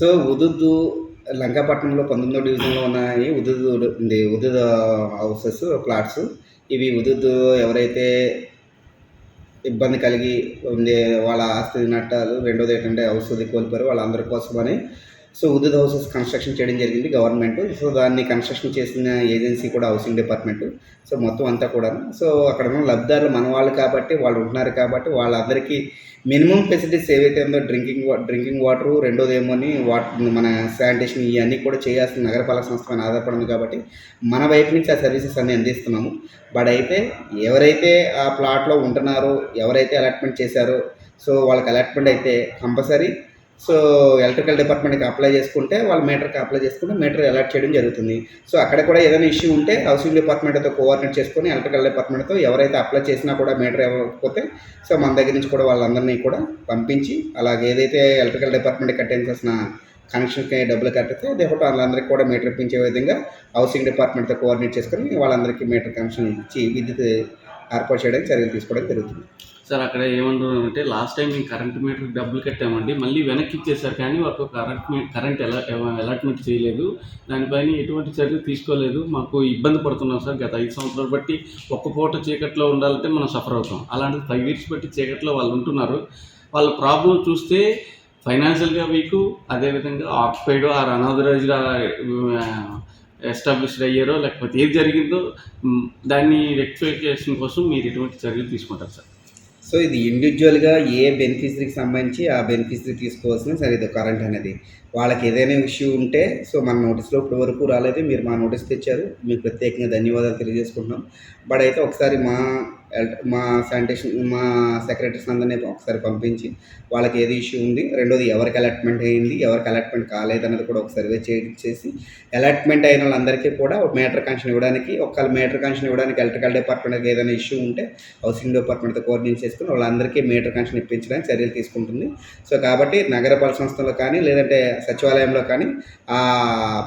So ఉదుద్దు లంకాపట్నంలో పంతొమ్మిదో డివిజన్లో ఉన్నాయి. ఉదుదు ఉంది ఉదుదు హౌసెస్ ప్లాట్స్ ఇవి ఉదుద్దు ఎవరైతే ఇబ్బంది కలిగి ఉండే వాళ్ళ ఆస్తి నట్టాలు రెండోది ఏంటంటే ఔషధి కోల్పోయారు. వాళ్ళందరి కోసమని సో ఉదుద్ హౌసెస్ కన్స్ట్రక్షన్ చేయడం జరిగింది గవర్నమెంట్. సో దాన్ని కన్స్ట్రక్షన్ చేసిన ఏజెన్సీ కూడా హౌసింగ్ డిపార్ట్మెంట్. సో మొత్తం అంతా కూడా సో అక్కడ ఉన్న లబ్ధారులు మన వాళ్ళు కాబట్టి వాళ్ళు ఉంటున్నారు కాబట్టి వాళ్ళందరికీ మినిమం ఫెసిలిటీస్ ఏవైతే ఉందో డ్రింకింగ్ వా డ్రింకింగ్ వాటర్ రెండోది ఏమోని వాటర్ మన శానిటేషన్ ఇవన్నీ కూడా చేయాల్సిన నగరపాలక సంస్థ పైన ఆధారపడింది కాబట్టి మన వైపు నుంచి ఆ సర్వీసెస్ అన్ని అందిస్తున్నాము. బట్ అయితే ఎవరైతే ఆ ప్లాట్లో ఉంటున్నారో ఎవరైతే అలాట్మెంట్ చేశారో సో వాళ్ళకి అలాట్మెంట్ అయితే కంపల్సరీ సో ఎలక్ట్రికల్ డిపార్ట్మెంట్కి అప్లై చేసుకుంటే వాళ్ళు మీటర్కి అప్లై చేసుకుంటే మీటర్ అలాట్ చేయడం జరుగుతుంది. సో అక్కడ కూడా ఏదైనా ఇష్యూ ఉంటే హౌసింగ్ డిపార్ట్మెంట్తో కోఆర్డినేట్ చేసుకొని ఎలక్ట్రికల్ డిపార్ట్మెంట్తో ఎవరైతే అప్లై చేసినా కూడా మీటర్ ఇవ్వకపోతే సో మన దగ్గర నుంచి కూడా వాళ్ళందరినీ కూడా పంపించి అలాగే ఏదైతే ఎలక్ట్రికల్ డిపార్ట్మెంట్ కట్టించాల్సిన కనెక్షన్కి డబ్బులు కట్టితే అదే వాళ్ళందరికీ కూడా మీటర్ ఇప్పించే విధంగా హౌసింగ్ డిపార్ట్మెంట్తో కోఆర్డినేట్ చేసుకొని వాళ్ళందరికీ మీటర్ కనెక్షన్ ఇచ్చి విద్యుత్ ఏర్పాటు చేయడానికి చర్యలు తీసుకోవడం జరుగుతుంది. సార్ అక్కడ ఏమంటున్నారంటే లాస్ట్ టైం మేము కరెంట్ మీటర్ డబ్బులు కట్టామండి. మళ్ళీ వెనక్కి ఇచ్చేసారు కానీ ఒక కరెంట్ మీ కరెంట్ ఎలా అలాట్మెంట్ చేయలేదు. దానిపైన ఎటువంటి చర్య తీసుకోలేదు. మాకు ఇబ్బంది పడుతున్నాం సార్ గత ఐదు సంవత్సరాలు బట్టి. ఒక్క పూట చీకట్లో ఉండాలంటే మనం సఫర్ అవుతాం. అలాంటిది ఫైవ్ ఇయర్స్ బట్టి చీకట్లో వాళ్ళు ఉంటున్నారు. వాళ్ళ ప్రాబ్లం చూస్తే ఫైనాన్షియల్గా వీకు అదేవిధంగా ఆక్యుపైడ్ ఆర్ అనాథరైజ్గా ఎస్టాబ్లిష్డ్ అయ్యారో లేకపోతే ఏది జరిగిందో దాన్ని రెక్టిఫికేషన్ కోసం మీరు ఎటువంటి చర్యలు తీసుకుంటారు సార్. సో ఇది ఇండివిజువల్గా ఏ బెనిఫిషరీకి సంబంధించి ఆ బెనిఫిషరీ తీసుకోవాల్సిన సరే ఇది కరెంట్ అనేది. వాళ్ళకి ఏదైనా ఇష్యూ ఉంటే సో మన నోటీస్లో ఇప్పటి వరకు రాలేదు మీరు మా నోటీస్ తెచ్చారు మీకు ప్రత్యేకంగా ధన్యవాదాలు తెలియజేసుకుంటున్నాం. బట్ అయితే ఒకసారి మా మా శానిటేషన్ మా సెక్రటరీస్ అందరినీ ఒకసారి పంపించి వాళ్ళకి ఏది ఇష్యూ ఉంది రెండోది ఎవరికి అలాట్మెంట్ అయింది ఎవరికి అలాట్మెంట్ కాలేదన్నది కూడా ఒక సర్వే చేసి అలాట్మెంట్ అయిన వాళ్ళందరికీ కూడా మీటర్ కనెక్షన్ ఇవ్వడానికి ఒకవేళ మీటర్ కనెక్షన్ ఇవ్వడానికి ఎలక్ట్రికల్ డిపార్ట్మెంట్కి ఏదైనా ఇష్యూ ఉంటే హౌసింగ్ డిపార్ట్మెంట్తో కోఆర్డినేట్ చేసుకుని వాళ్ళందరికీ మీటర్ కనెక్షన్ ఇప్పించడానికి చర్యలు తీసుకుంటుంది. సో కాబట్టి నగరపాలక సంస్థలో కానీ లేదంటే సచివాలయంలో కానీ ఆ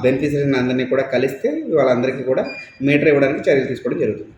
బెనిఫిషరీని అందరినీ కూడా కలిస్తే వాళ్ళందరికీ కూడా మీటర్ ఇవ్వడానికి చర్యలు తీసుకోవడం జరుగుతుంది.